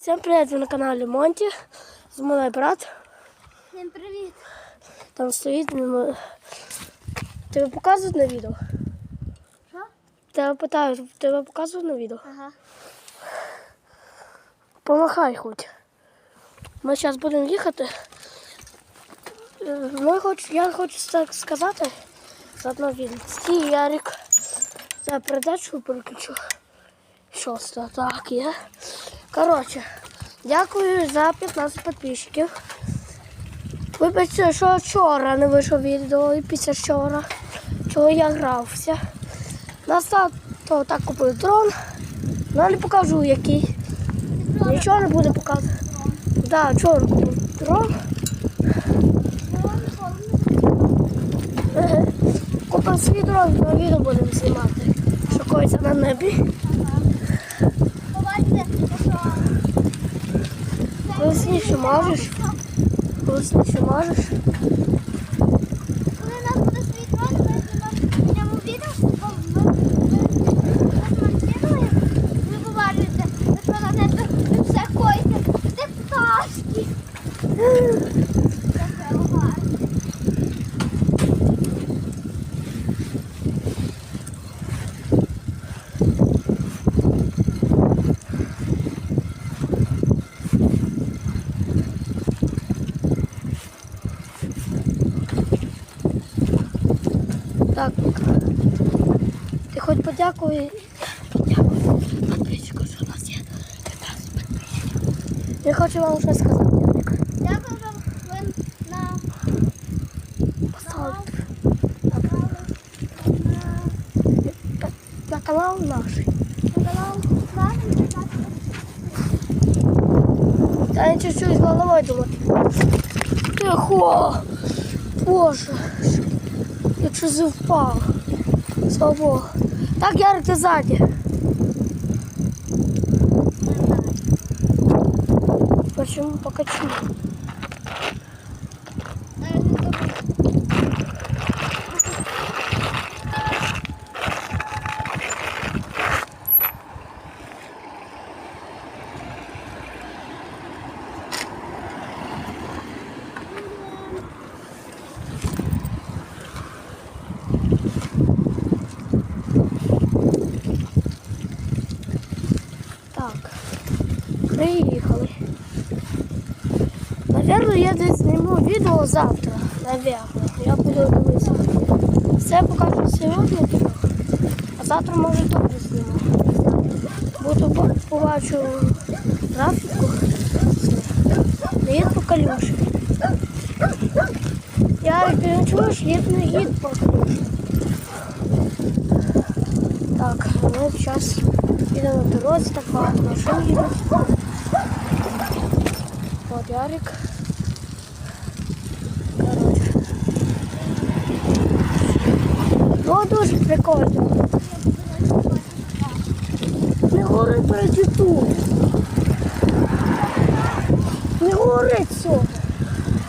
Всім привіт, ви на каналі Монті. З мною брат. Всім привіт. Там стоїть. Тебе показують на відео? Що? Тебе питають, тебе показують на відео? Ага. Помахай хоч. Ми зараз будемо їхати. Е, Ми хоч, я хочу так сказати. Заодно він. Стій, Ярик. За передачу переключу. Це так є? Коротше, дякую за 15 підписчиків. Вибачте, що вчора не вийшло відео і після вчора, чого я грався. На то так купив дрон, але не покажу який. Нічого не буде показувати. Так, да, вчора купив дрон. Купив свій дрон, на відео будемо знімати. Що коїться на небі. Побачите, що Голосніше можеш. Можеш. коли нас буде свій дрон, ми бо ми побачите, що на не все коїться. Це пташки. Ти хоч подякуй. Подякуй підписчику, що у нас є 15 підписчиків. Я хочу вам щось сказати, Ярик. Дякую вам, ви на Поставте канал. на канал наш. На канал Славі, Та я чуть-чуть з головою думаю. Тихо! Боже, я чуть впав. Слава Богу. Так, Ярик, ти ззаді. Почему покачу? Так, приїхали. Наверно, я десь зніму завтра. Наверно. Я буду дивитися. Все покажу сьогодні, а завтра може теж зніму. Буду побачу графіку. Їд по калюші. Я не чуєш, їд не їд по калюші. Так, ми зараз їдемо на дорозі, так багато машин їдуть. От Ярик. Коротше. Ну, дуже прикольно. Не горить переді тут. Не горить цього.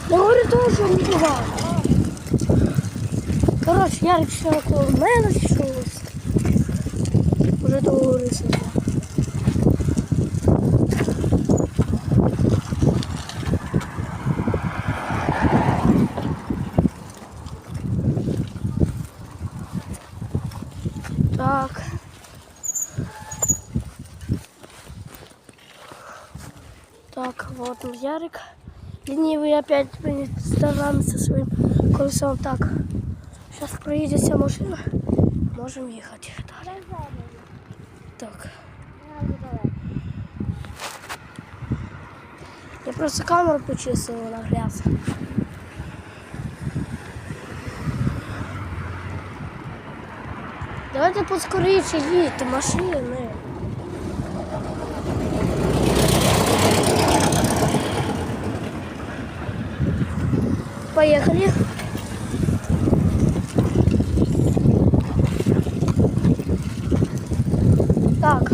Не горить того, що не буває. Коротше, я ще коло мене щось. Уже договорився. Так. Так, вот он Ярик. Ленивый опять стараемся своим колесом. Так, сейчас проедется машина. Можем ехать. Так. Я просто камеру почистила на грязь. Давайте поскоріше їдьте машини. Поехали. Так.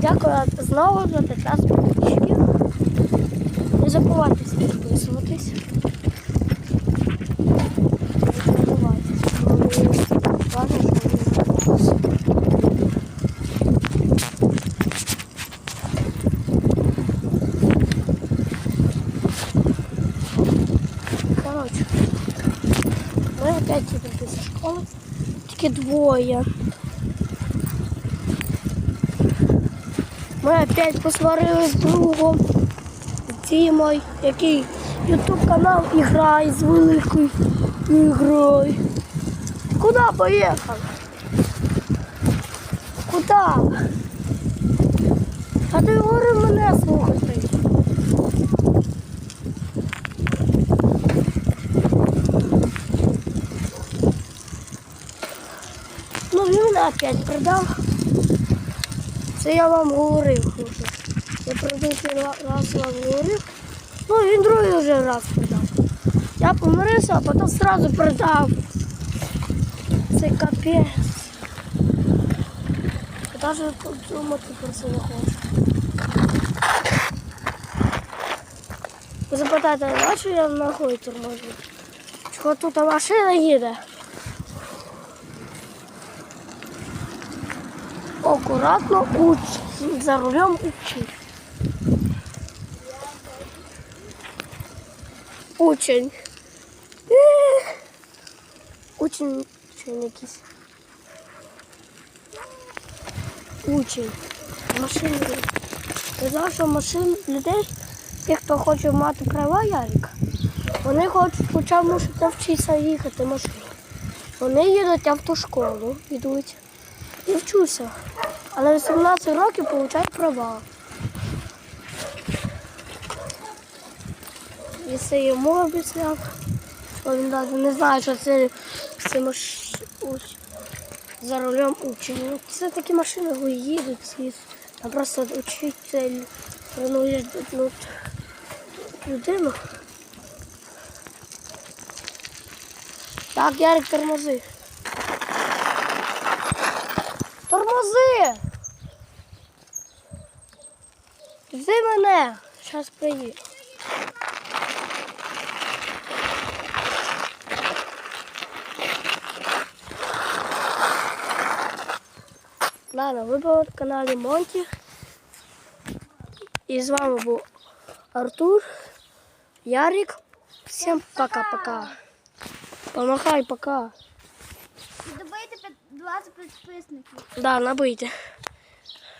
Дякую знову за 15 підписчиків. Не забувайте підписуватись. Не забувайте. Важно, що ви підписуєтесь. Третій прийти зі школи. Тільки двоє. Ми опять посварились з другом. З Дімою, який ютуб канал і грає з великою ігрою. Куди поїхав? Куди? А ти говорив мене слухати. Він опять продав. Це я вам говорив вже. Я ра- раз вам говорив. Ну він другий вже раз продав. Я помирився, а потім одразу продав. Це капець. Я навіть про це не хочу. Ви запитаєте, а що я ногою торможу? Чого тут машина їде? Акуратно уч. За рулем учи. Учень. Учень, учень якийсь. Учень. Машин. Ти знав, що машин людей, тих, хто хоче мати права, Ярик, вони хочуть хоча б навчитися їхати машиною. Вони їдуть автошколу, йдуть і вчуся. Але 18 років получають права. І це йому обіцяв. Він навіть не знає, що це з цим ш- за рулем учень. Це такі машини їдуть, і там просто учитель тренує ну, людину. Так, Ярик, тормози. Тормози! Жди мене, зараз приїду. Ладно, ви були на каналі Монті. І з вами був Артур, Ярик. Всім пока-пока. Помахай пока. Добийте 20 підписників. Да, набийте.